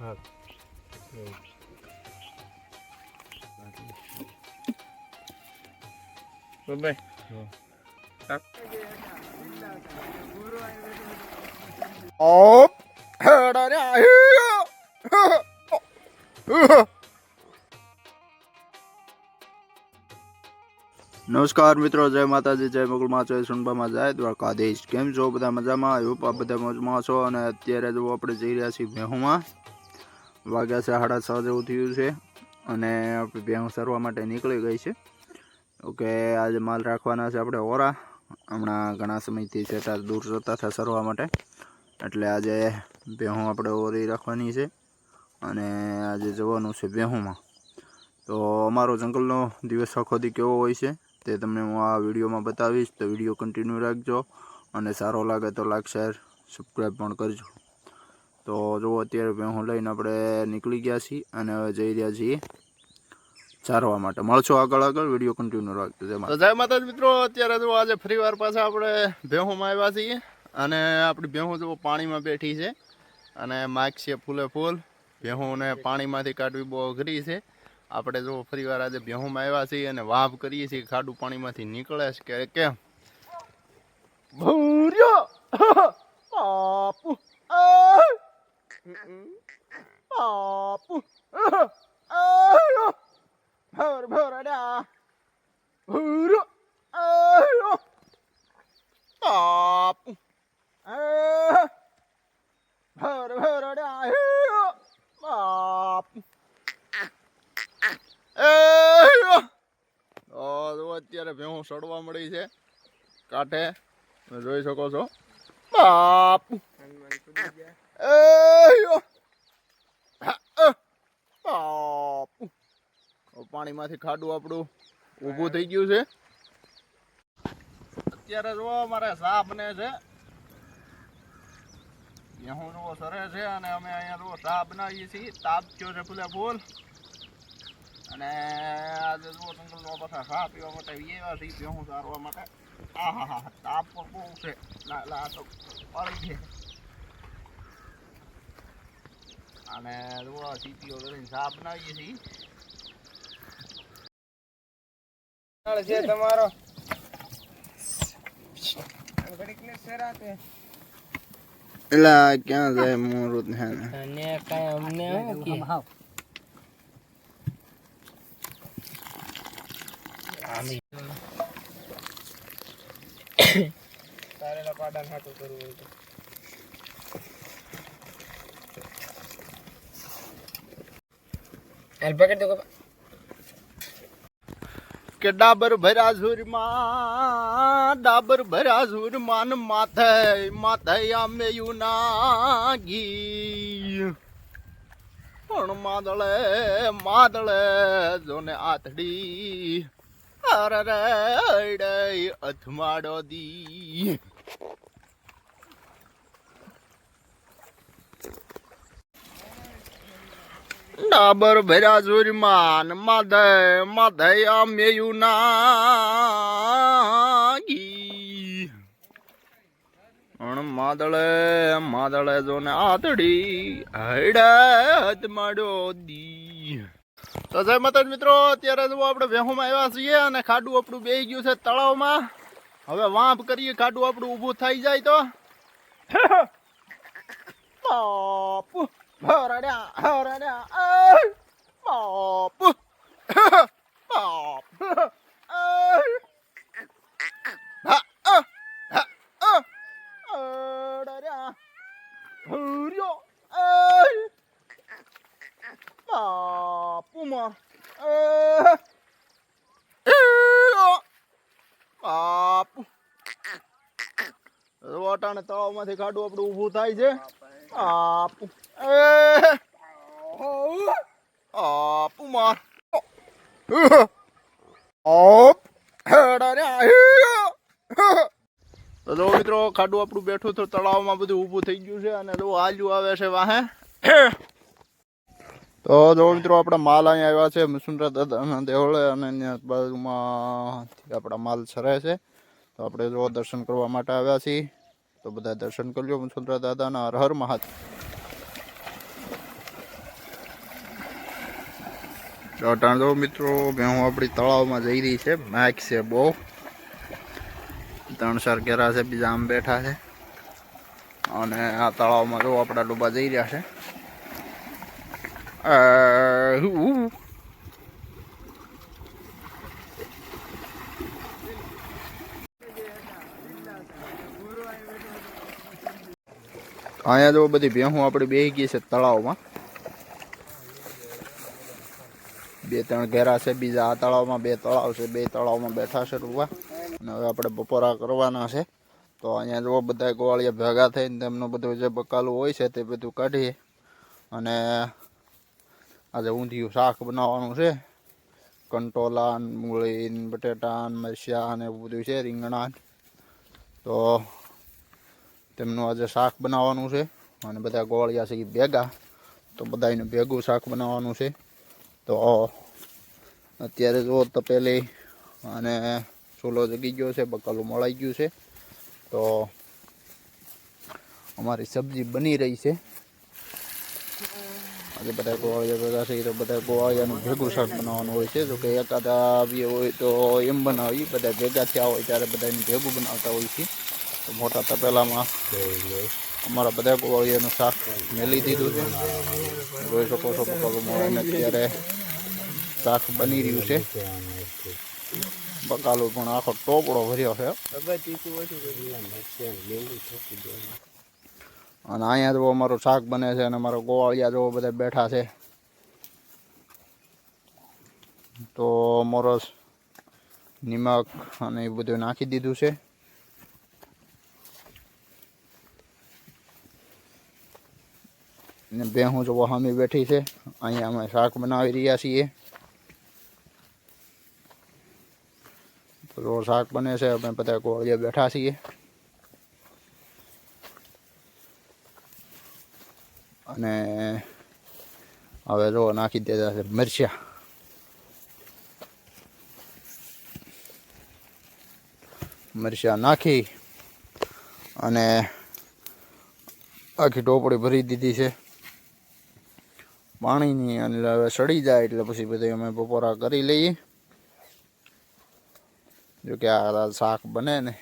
હા બાય ઓપ હેડા રે આયો નમસ્કાર મિત્રો જય માતાજી જય મોગલમાં જય સુનબામાં જય દ્વારકાધીશ. કેમ છો? બધા મજામાં? આવ્યું બધા મોજમાં છો અને અત્યારે જો આપણે જઈ રહ્યા છીએ ભેહુમાં વાગ્યા છે સાડા છ જેવું થયું છે અને આપણે ભેહું સરવા માટે નીકળી ગઈ છે. ઓકે, આજે માલ રાખવાના છે આપણે ઓરા. હમણાં ઘણા સમયથી સેટા દૂર જતા હતા સરવા માટે. એટલે આજે ભેહું આપણે ઓરી રાખવાની છે અને આજે જવાનું છે ભેહુંમાં તો અમારો જંગલનો દિવસ આખો દી કેવો હોય છે તે તમને હું આ વિડીયોમાં બતાવીશ. તો વીડિયો કન્ટિન્યુ રાખજો અને સારો લાગે તો લાઈક, શેર, સબસ્ક્રાઈબ પણ કરજો. તો જો અત્યારે ભેહું લઈને આપણે નીકળી ગયા છીએ અને હવે જઈ રહ્યા છીએ ચારવા માટે. મળશો આગળ આગળ, વીડિયો કન્ટિન્યુ રાખજો. જય જય માતા મિત્રો, અત્યારે જો આજે ફરી વાર પાછા આપણે ભેહુંમાં આવ્યા છીએ અને આપણી ભેહું જો પાણીમાં બેઠી છે અને માઇક છે ફૂલે ફૂલ. ભેહુંને પાણીમાંથી કાઢવી બહુ અઘરી છે. આપણે જો ફરી વાર આજે ભેહુંમાં આવ્યા છીએ અને વાપ કરીએ છીએ, ખાડું પાણીમાંથી નીકળે છે કે કેમ? ભૂર્યો! બાપુ! આ! બાપુ આયો ભર ભરડા ભૂરો આયો બાપુ! ભર ભરડા આયો બાપુ એયો તો અત્યારે ભેહું સડવા મળી છે કાંઠે. જોઈ શકો છો. બાપુ પાણીમાંથી ખાડું આપણું ઊભું થઈ ગયું છે અત્યારે જો અમારે સા બને છે હું જુઓ સરે છે અને અમે અહીંયા જુઓ સા બનાવીએ છીએ તાપ થયો છે ફૂલે ફૂલ અને આજે જુઓ જંગલનો પાછા સા પીવા માટે એવા છીએ ભેહું સારવા માટે આ હા હા તાપ પણ બહુ છે લા લા તો પડી છે અને જુઓ સીપીઓ કરીને સાફ બનાવીએ છીએ છે તમારો. એલા ક્યાં જાય મોરું ને અને કઈ અમને કે? તારેલા પાડા હાટું કરવું હોય તો. પકડ દો કે ડાબર ભર્યા ઝુરમાં ડાબર ભર્યા ઝુરમાન, માથે માથે આમે નાગી પણ માદળે માદળે જોને આથડી. અરે રે અથમાડો દી. ડાબર ભર્યા જોરમાન, માધય માધે માધે ના નાગી પણ માદળે માદળે જોને આતડી હૈડે હદ માડો દી. તો જય માતા મિત્રો, અત્યારે જો આપણે વેહુમાં આવ્યા છીએ અને ખાડું આપણું બેહી ગયું છે તળાવમાં. હવે વાંપ કરીએ, ખાડું આપણું ઊભું થઈ જાય તો. બાપુ હરડ્યા હરડ્યા આય! બાપુ બાપ આય! હા, અ, હા, અ, હરડ્યા હર્યો આય! બાપુ માર અ, એયો! બાપુ રોટાને તળાવમાંથી ખાડું આપણું ઊભું થાય છે ઓપ હેડા રે આહી. તો જો મિત્રો, ખાડું આપણું બેઠું તો તળાવમાં બધું ઊભું થઈ ગયું છે અને જો આલ્યું આવે છે વાહે. તો જો મિત્રો, આપણા માલ અહીંયા આવ્યા છે મુસુંદરા દાદાના દેવળે અને બાજુમાં આપણા માલ સરે છે. તો આપણે જો દર્શન કરવા માટે આવ્યા છીએ. તો બધા દર્શન કરજો મુસુંદરા દાદાના. હર હર મહાદેવ. અટાણ જો મિત્રો હું આપણી તળાવમાં જઈ રહી છે. મેક છે બહુ. ત્રણ ચાર ઘેરા છે, બીજા આમ બેઠા છે. અને આ તળાવમાં જો આપણા ડૂબા જઈ રહ્યા છે અ, હુ, હુ. અહીંયા જો બધી ભેહું આપણે બેહી ગઈ છે તળાવમાં. બે ત્રણ ઘેરા છે, બીજા આ તળાવમાં, બે તળાવ છે, બે તળાવમાં બેઠા છે રૂવા. અને હવે આપણે બપોરા કરવાના છે. તો અહીંયા જો બધા ગોવાળિયા ભેગા થઈને તેમનું બધું જે બકાલું હોય છે તે બધું કાઢીએ. અને આજે ઊંધિયું શાક બનાવવાનું છે. કંટોલા મૂળી બટેટા ને અને એવું બધું છે રીંગણા તો તેમનું આજે શાક બનાવવાનું છે અને બધા ગોવાળિયા છે એ ભેગા. તો બધાને ભેગું શાક બનાવવાનું છે. તો અત્યારે જો તપેલી અને ચૂલો જગી ગયો છે, બકાલું મળાઈ ગયું છે. તો અમારી સબ્જી બની રહી છે. આજે બધા ગોવાળિયા ભેગા છે તો બધા ગોવાળિયાનું ભેગું શાક બનાવવાનું હોય છે. જો કે એકાદા આવીએ હોય તો એમ બનાવી બધા ભેગા થયા હોય ત્યારે બધાને ભેગું બનાવતા હોય છે. તો મોટા તપેલામાં અમારા બધા ગોવાળિયાનું શાક મેલી દીધું છે. જોઈ શકો છો બકાલું મળે અત્યારે શાક બની રહ્યું છે. બકાલું પણ આખો ટોપડો ભર્યો છે. અને અહીંયા જો અમારું શાક બને છે અને અમારા ગોવાળિયા જો બધા બેઠા છે. તો મોરસ નિમક અને એ બધું નાખી દીધું છે. ને ભેહું જો હામી બેઠી છે. અહીંયા અમે શાક બનાવી રહ્યા છીએ. તો શાક બને છે, અમે બધા ગોવાળિયા બેઠા છીએ. અને હવે જો નાખી દેતા છે મરચા. મરચા નાખી અને આખી ટોપડી ભરી દીધી છે. પાણીની અને હવે સડી જાય એટલે પછી બધું અમે બપોરા કરી લઈએ. જો કે આ શાક બને ને,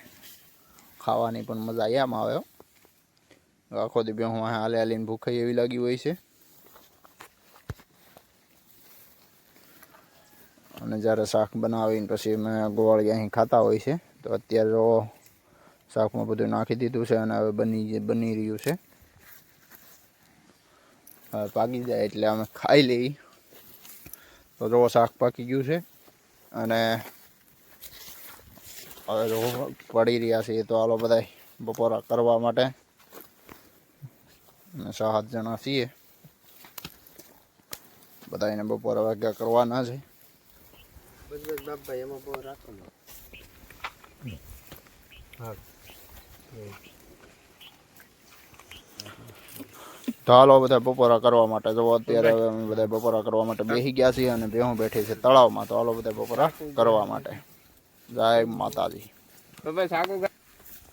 ખાવાની પણ મજા એમ આવે આખો દી હું હાલે હાલીને ભૂખાઈ એવી લાગી હોય છે. અને જ્યારે શાક બનાવીને પછી અમે ગોવાળી અહીં ખાતા હોય છે, તો અત્યારે શાકમાં બધું નાખી દીધું છે અને હવે બની બની રહ્યું છે. પાકી જાય એટલે અમે ખાઈ લઈ. તો જો શાક પાકી ગયું છે. અને હવે જો પડી રહ્યા છે તો હાલો બધા બપોરા કરવા માટે. અને સાત જણા છીએ. બધા એને બપોરા વાગ્યા કરવાના છે. બાપભાઈ એમાં બહુ રાખો ને. તો હાલો બધા બપોરા કરવા માટે. જો અત્યારે હવે અમે બધા બપોરા કરવા માટે બેસી ગયા છીએ અને ભેહું બેઠી છે તળાવમાં. તો હાલો બધા બપોરા કરવા માટે. જય માતાજી.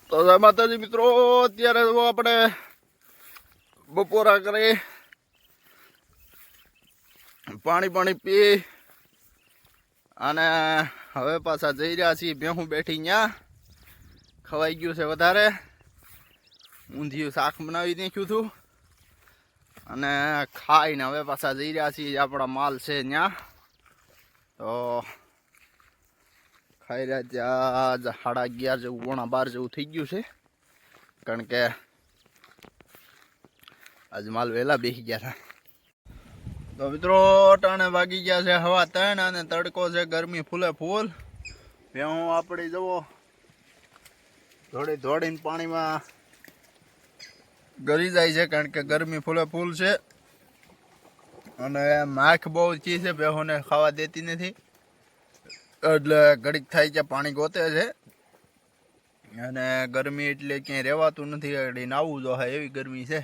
તો જય માતાજી મિત્રો અત્યારે જો આપણે બપોરા કરી પાણી પાણી પી અને હવે પાછા જઈ રહ્યા છીએ. ભેહું બેઠી ત્યાં ખવાઈ ગયું છે વધારે. ઊંધિયું શાક બનાવી નાખ્યું હતું. અને ખાઈને હવે પાછા જઈ રહ્યા છીએ આપણા માલ છે ત્યાં તો ખાઈ રહ્યા ત્યાં સાડા અગિયાર જેવું, પોણા બાર જેવું થઈ ગયું છે. કારણ કે આજ માલ વહેલા બેસી ગયા હતા. તો મિત્રો ટાણે વાગી ગયા છે હવા ત્રણ અને તડકો છે ગરમી ફૂલે ફૂલ. હું આપણી જવો ધોડી ધોડીને પાણીમાં ગરી જાય છે કારણ કે ગરમી ફૂલે ફૂલ છે. અને માખ બહુ ચી છે, બેહોને ખાવા દેતી નથી. એટલે ઘડીક થાય છે પાણી ગોતે છે. અને ગરમી એટલે ક્યાંય રહેવાતું નથી, એટલે નાવું જો હા એવી ગરમી છે.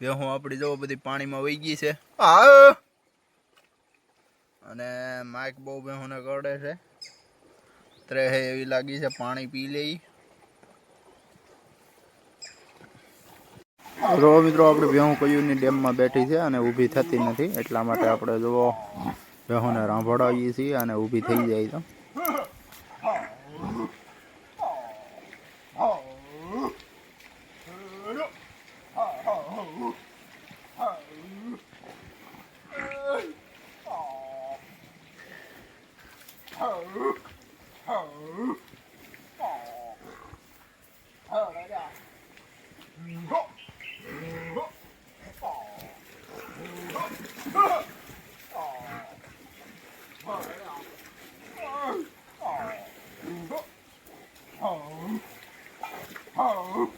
બેહું આપણી જો બધી પાણીમાં વહી ગઈ છે. અને માઇક બહુ બેહોને કરડે છે. ત્રેહે એવી લાગી છે, પાણી પી લઈ. જો મિત્રો, આપણે ભેહું કયુની ડેમમાં બેઠી છે અને ઊભી થતી નથી. એટલા માટે આપણે જુઓ ભેહુંને રાંભળાવીએ છીએ અને ઊભી થઈ જાય તો 어.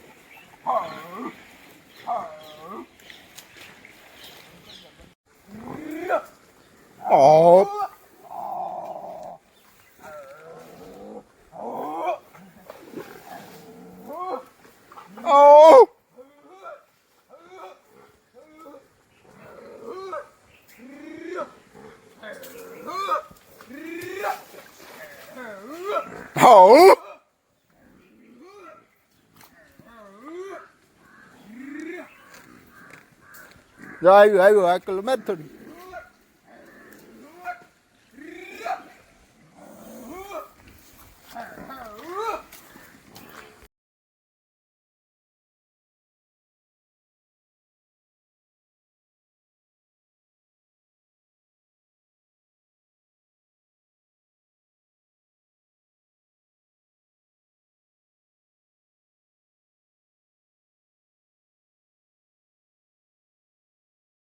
어. 어. આવ્યું આવ્યું આકલ મેં થોડી